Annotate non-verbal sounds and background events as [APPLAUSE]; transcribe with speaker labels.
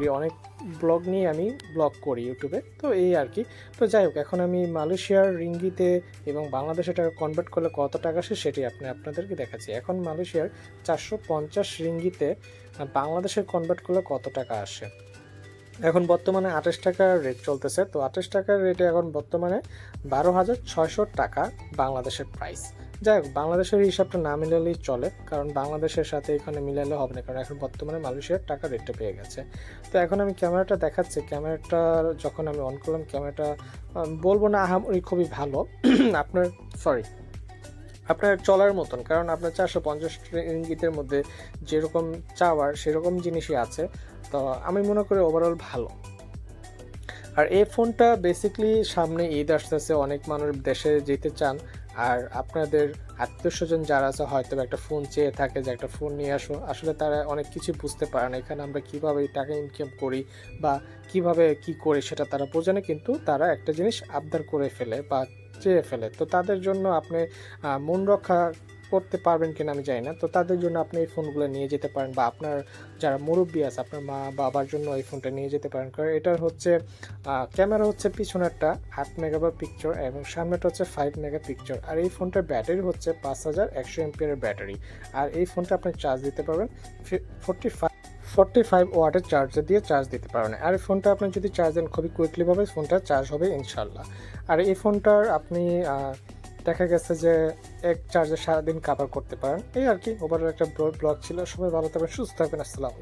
Speaker 1: করি অনেক ব্লগ নিয়ে আমি ব্লগ করি ইউটিউবে তো এই আর কি। তো যাই হোক এখন আমি মালয়েশিয়ার রিঙ্গিতে এবং বাংলাদেশে টাকা কনভার্ট করলে কত টাকা আসে সেটি আপনি আপনাদেরকে দেখাচ্ছি। এখন মালয়েশিয়ার চারশো পঞ্চাশ রিঙ্গিতে আহ, বাংলাদেশে কনভার্ট করলে কত টাকা আসে? এখন বর্তমানে আঠাশ টাকার রেট চলতেছে তো আঠাশ টাকার রেটে এখন বর্তমানে বারো হাজার ছয়শো টাকা বাংলাদেশের প্রাইস যাই হোক, বাংলাদেশের হিসাবটা না মিলালেই চলে, কারণ বাংলাদেশের সাথে এখানে মিলালে হবে না, কারণ এখন বর্তমানে মালয়েশিয়ার টাকা রেটটা পেয়ে গেছে। তো এখন আমি ক্যামেরাটা দেখাচ্ছি, ক্যামেরাটা যখন আমি অন করলাম, ক্যামেরাটা বলব না আহামরি খুবই ভালো, [CLEARS THROAT] আপনার সরি আপনার চলার মতন, কারণ আপনার চারশো পঞ্চাশ ইঙ্গিতের মধ্যে যেরকম চাওয়ার, সেরকম জিনিসই আছে। তো আমি মনে করি ওভারঅল ভালো। আর এই ফোনটা বেসিকলি সামনে ঈদ আসতেছে, অনেক মানুষ দেশে যেতে চান। আর আপনাদের আত্মীয় স্বজন যারা আছে, হয়তো একটা ফোন চেয়ে থাকে যে একটা ফোন নিয়ে আসো। আসলে তারা অনেক কিছু বুঝতে পারে না, এখানে আমরা কীভাবে টাকা ইনকাম করি বা কীভাবে কি করি সেটা তারা বোঝে না, কিন্তু তারা একটা জিনিস আবদার করে ফেলে বা চেয়ে ফেলে। তো তাদের জন্য আপনি মন রক্ষা করতে পারবেন কিনা আমি জানি না। তো তাদের জন্য আপনি এই ফোনগুলো নিয়ে যেতে পারেন বা আপনার যারা মুরব্বী আছে, আপনার মা বাবার জন্য এই ফোনটা নিয়ে যেতে পারেন। কারণ এটার হচ্ছে ক্যামেরা হচ্ছে পিছনেরটা আট মেগাবার পিকচার এবং সামনেটা হচ্ছে ফাইভ মেগা পিকচার আর এই ফোনটার ব্যাটারি হচ্ছে পাঁচ হাজার একশো এমপিয়ারের ব্যাটারি। আর এই ফোনটা আপনি চার্জ দিতে পারবেন ফোরটি ফাইভ ফোরটি ফাইভ ওয়াটের চার্জার দিয়ে চার্জ দিতে পারবেন। আর এই ফোনটা আপনি যদি চার্জ দেন, খুবই কুইকলিভাবে ফোনটা চার্জ হবে ইনশাল্লাহ আর এই ফোনটার আপনি দেখা গেছে যে এক চার্জে সারাদিন কাভার করতে পারেন। এই আর কি ওভারঅল একটা ব্লগ ছিল। সবাই ভালো থাকবেন, সুস্থ থাকবেন, আসসালাম